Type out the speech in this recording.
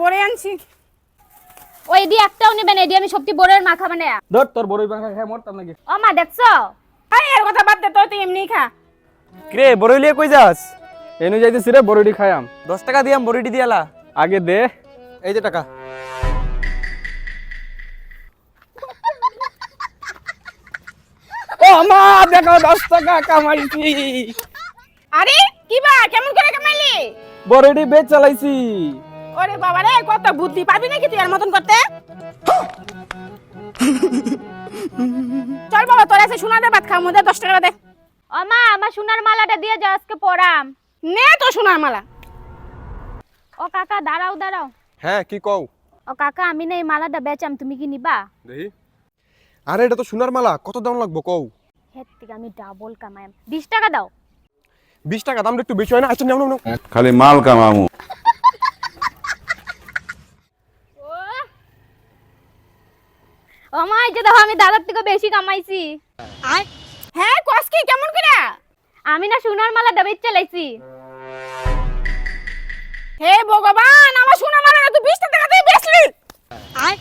বড়ে আনছি। ওই দিয়ে একটাও নেবেন এডি আমি সত্যি বোরের মাখা মানে ধর তোর বড়ই খাই মরতাম নাকি? ও মা দেখছ? আই এর কথা বাদ দে তো তুই এমনি খা। কিরে বড়ই লিয়ে কই যাস? এনু যাইতেছি রে বড়ইটি খাইয়াম। দশ টাকা দিয়াম বড়ইটি দিয়ালা। আগে দে। এই যে টাকা। ও মা দেখো দশ টাকা কামাইছি। আরে কি বা কেমন করে কামাইলি? বড়ইটি বেচ চালাইছি ওরে বাবা রে কত বুদ্ধি পাবি নাকি তুই আর মতন করতে? চল বাবা তোর আছে সোনা দে ভাত খাও মধ্যে দশ টাকা দে। ও মা আমার সোনার মালাটা দিয়ে যাও আজকে পরাম নে তো সোনার মালা। ও কাকা দাঁড়াও দাঁড়াও। হ্যাঁ কি কও? ও কাকা আমি না এই মালাটা বেচাম তুমি কি নিবা? দেখি। আরে এটা তো সোনার মালা কত দাম লাগবো কও? হের থেকে আমি ডাবল কামাই বিশ টাকা দাও। বিশ টাকা দামটা একটু বেশি হয় না? আচ্ছা নাও নাও নাও। খালি মাল কামামু। ও মা এই যে দেখো আমি দাদার থেকে বেশি কামাইছি। হ্যাঁ কসকি কেমন করে? আমি না সোনার মালা দাবিত চালাইছি। হে ভগবান আমার সোনার মালা তুই বিশটা দিয়ে বেচলি। আয়।